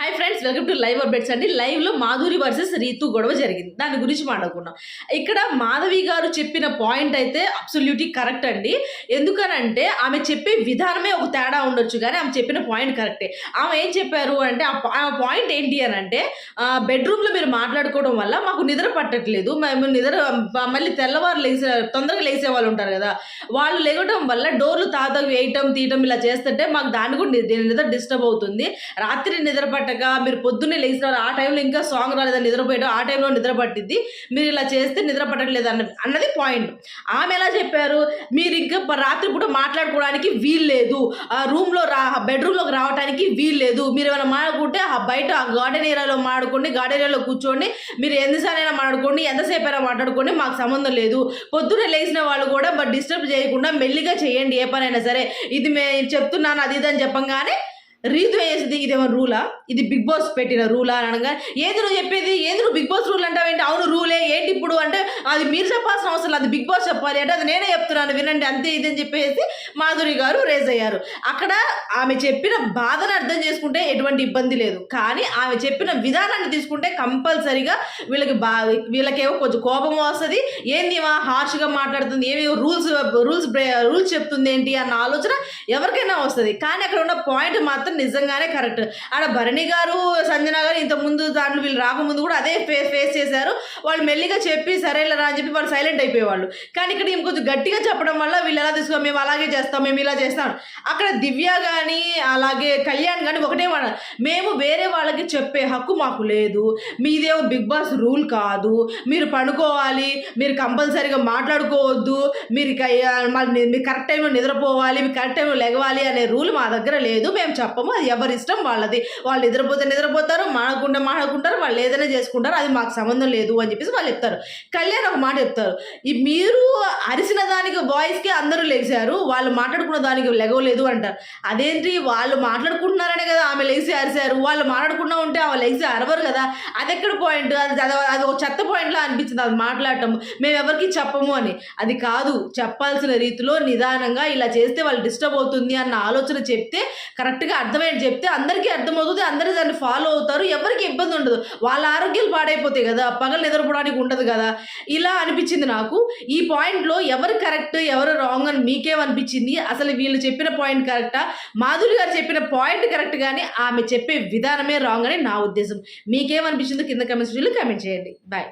Hi friends welcome to live updates అండి. లైవ్లో Madhuri versus Ritu గొడవ జరిగింది. దాని గురించి మాట్లాడుకున్నాం ఇక్కడ మాధవి గారు చెప్పిన పాయింట్ అయితే అబ్సల్యూట్లీ కరెక్ట్ అండి. ఎందుకనంటే ఆమె చెప్పే విధానమే ఒక తేడా ఉండొచ్చు కానీ ఆమె చెప్పిన పాయింట్ కరెక్టే ఆమె ఏం చెప్పారు అంటే ఆ పాయింట్ ఏంటి అని అంటే బెడ్రూమ్లో మీరు మాట్లాడుకోవడం వల్ల మాకు నిద్ర పట్టట్లేదు. మేము నిద్ర మళ్ళీ తెల్లవారు లేసే తొందరగా లేసే వాళ్ళు ఉంటారు కదా. వాళ్ళు లేవడం వల్ల డోర్లు తాత వేయటం తీయటం ఇలా చేస్తుంటే మాకు దాన్ని కూడా నిద్ర డిస్టర్బ్ అవుతుంది. రాత్రి నిద్ర పట్ట పట్టక మీరు పొద్దున్నే లేచినారు ఆ టైంలో ఇంకా సాంగ్ రాలేదని నిద్రపోయడం. ఆ టైంలో నిద్రపట్టింది మీరు ఇలా చేస్తే నిద్ర పట్టట్లేదు అన్నది పాయింట్ ఆమె ఎలా చెప్పారు? మీరు ఇంకా రాత్రిపూట రాత్రి పూట మాట్లాడుకోవడానికి వీలు లేదు. ఆ రూమ్లో రా బెడ్రూమ్లోకి రావడానికి వీలు లేదు. మీరు ఏమైనా మాట్లాడుకుంటే ఆ బయట ఆ గార్డెన్ ఏరియాలో మాట్లాడుకోండి గార్డెన్ ఏరియాలో కూర్చోండి. మీరు ఎన్నిసార్లైనా మాట్లాడుకోండి ఎంతసేపు అయినా మాట్లాడుకోండి మాకు సంబంధం లేదు. పొద్దున్నే లేచిన వాళ్ళు కూడా బట్ డిస్టర్బ్ చేయకుండా మెల్లిగా చేయండి ఏ పనైనా సరే. ఇది మే చెప్తున్నాను అది ఇది అని చెప్పంగానే రీతు వేసింది ఇదేమో రూలా? ఇది బిగ్ బాస్ పెట్టిన రూలా అని అనగా ఏది నువ్వు చెప్పేది? ఏది నువ్వు బిగ్ బాస్ రూల్ అంటావేంటి అవును రూలే ఏంటి ఇప్పుడు అంటే అది మీరు చెప్పాల్సిన అవసరం లేదు. అది బిగ్ బాస్ చెప్పాలి అంటే అది నేనే చెప్తున్నాను. వినండి. అంతే ఇది అని చెప్పేసి మాధురి గారు రేజ్ అయ్యారు. అక్కడ ఆమె చెప్పిన బాధను అర్థం చేసుకుంటే ఎటువంటి ఇబ్బంది లేదు. కానీ ఆమె చెప్పిన విధానాన్ని తీసుకుంటే కంపల్సరిగా వీళ్ళకి బా వీళ్ళకేమో కొంచెం కోపం వస్తుంది. ఏంది హార్ష్గా మాట్లాడుతుంది? ఏమి రూల్స్ రూల్స్ రూల్స్ చెప్తుంది ఏంటి అన్న ఆలోచన ఎవరికైనా వస్తుంది. కానీ అక్కడ ఉన్న పాయింట్ మాత్రం నిజంగానే కరెక్ట్. ఆడ భరణి గారు సంజన గారు ఇంత ముందు దాంట్లో వీళ్ళు రాకముందు కూడా అదే ఫేస్ ఫేస్ చేశారు. వాళ్ళు మెల్లిగా చెప్పి అని చెప్పి వాళ్ళు సైలెంట్ అయిపోయేవాళ్ళు. కానీ ఇక్కడ ఈమె కొంచెం గట్టిగా చెప్పడం వల్ల వీళ్ళు ఎలా తీసుకో మేము అలాగే చేస్తాం మేము ఇలా చేస్తాం. అక్కడ దివ్య కానీ అలాగే కళ్యాణ్ కానీ ఒకటే మాట. మేము వేరే వాళ్ళకి చెప్పే హక్కు మాకు లేదు. మీదేమో బిగ్ బాస్ రూల్ కాదు. మీరు పడుకోవాలి మీరు కంపల్సరీగా మాట్లాడుకోవద్దు. మీరు మళ్ళీ మీరు కరెక్ట్ టైంలో నిద్రపోవాలి మీరు కరెక్ట్ టైంలో లెగవాలి అనే రూల్ మా దగ్గర లేదు. మేము చెప్పము. అది ఎవరి ఇష్టం? వాళ్ళది. వాళ్ళు నిద్రపోతే నిద్రపోతారు మాడకుండా మాడకుంటారు వాళ్ళు ఏదైనా చేసుకుంటారు అది మాకు సంబంధం లేదు అని చెప్పేసి వాళ్ళు చెప్తారు. కళ్యాణ్ ఒక మాట చెప్తారు. ఈ మీరు అరిసిన దానికి బాయ్స్కి అందరూ లేచారు. వాళ్ళు మాట్లాడుకున్న దానికి లెగవలేదు అంటారు అదేంటి? వాళ్ళు మాట్లాడుకుంటున్నారనే కదా ఆమె లేచి అరిశారు వాళ్ళు మాట్లాడుకున్నా ఉంటే ఆమె లెగిసి అరవరు కదా. అది ఎక్కడ పాయింట్ అది అది ఒక చెత్త పాయింట్లా అనిపించింది అది మాట్లాడటం మేము ఎవరికి చెప్పము అని. అది కాదు. చెప్పాల్సిన రీతిలో నిదానంగా ఇలా చేస్తే వాళ్ళు డిస్టర్బ్ అవుతుంది అన్న ఆలోచన చెప్తే కరెక్ట్గా అర్థమయ్యేది చెప్తే అందరికీ అర్థమవుతుంది. అందరూ దాన్ని ఫాలో అవుతారు. ఎవరికి ఇబ్బంది ఉండదు. వాళ్ళ ఆరోగ్యాలు పాడైపోతాయి కదా. పగలు నిద్రపోవడానికి ఉండదు కదా. ఇలా అనిపించింది నాకు. ఈ పాయింట్లో ఎవరు కరెక్ట్ కరెక్ట్ ఎవరు రాంగ్ అని మీకేమనిపించింది? అసలు వీళ్ళు చెప్పిన పాయింట్ కరెక్టా మాధురి గారు చెప్పిన పాయింట్ కరెక్ట్ కానీ ఆమె చెప్పే విధానమే రాంగ్ అని నా ఉద్దేశం. మీకేమనిపించిందో కింద కమెంట్స్ కమెంట్ చేయండి. బాయ్